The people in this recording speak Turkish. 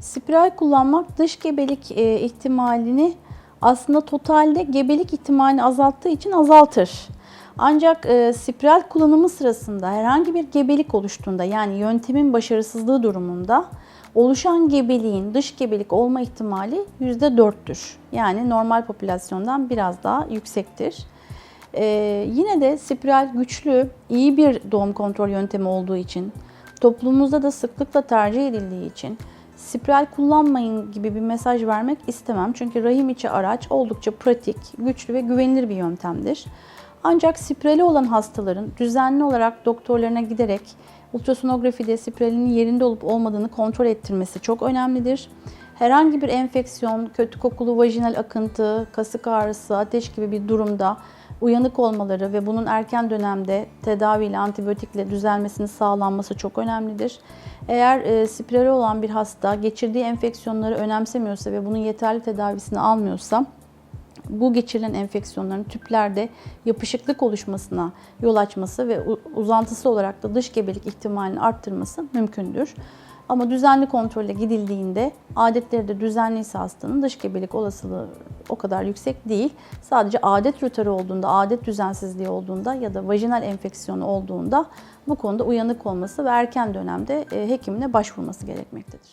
Spiral kullanmak dış gebelik e, ihtimalini aslında totalde gebelik ihtimalini azalttığı için azaltır. Ancak e, spiral kullanımı sırasında herhangi bir gebelik oluştuğunda yani yöntemin başarısızlığı durumunda oluşan gebeliğin dış gebelik olma ihtimali %4'tür. Yani normal popülasyondan biraz daha yüksektir. Ee, yine de spiral güçlü, iyi bir doğum kontrol yöntemi olduğu için, toplumumuzda da sıklıkla tercih edildiği için spiral kullanmayın gibi bir mesaj vermek istemem. Çünkü rahim içi araç oldukça pratik, güçlü ve güvenilir bir yöntemdir. Ancak spirali olan hastaların düzenli olarak doktorlarına giderek ultrasonografide spiralinin yerinde olup olmadığını kontrol ettirmesi çok önemlidir. Herhangi bir enfeksiyon, kötü kokulu vajinal akıntı, kasık ağrısı, ateş gibi bir durumda uyanık olmaları ve bunun erken dönemde tedaviyle, antibiyotikle düzelmesinin sağlanması çok önemlidir. Eğer e, spirali olan bir hasta geçirdiği enfeksiyonları önemsemiyorsa ve bunun yeterli tedavisini almıyorsa bu geçirilen enfeksiyonların tüplerde yapışıklık oluşmasına yol açması ve uzantısı olarak da dış gebelik ihtimalini arttırması mümkündür. Ama düzenli kontrolle gidildiğinde adetleri de düzenliyse hastanın dış gebelik olasılığı o kadar yüksek değil. Sadece adet rötarı olduğunda, adet düzensizliği olduğunda ya da vajinal enfeksiyonu olduğunda bu konuda uyanık olması ve erken dönemde e, hekimine başvurması gerekmektedir.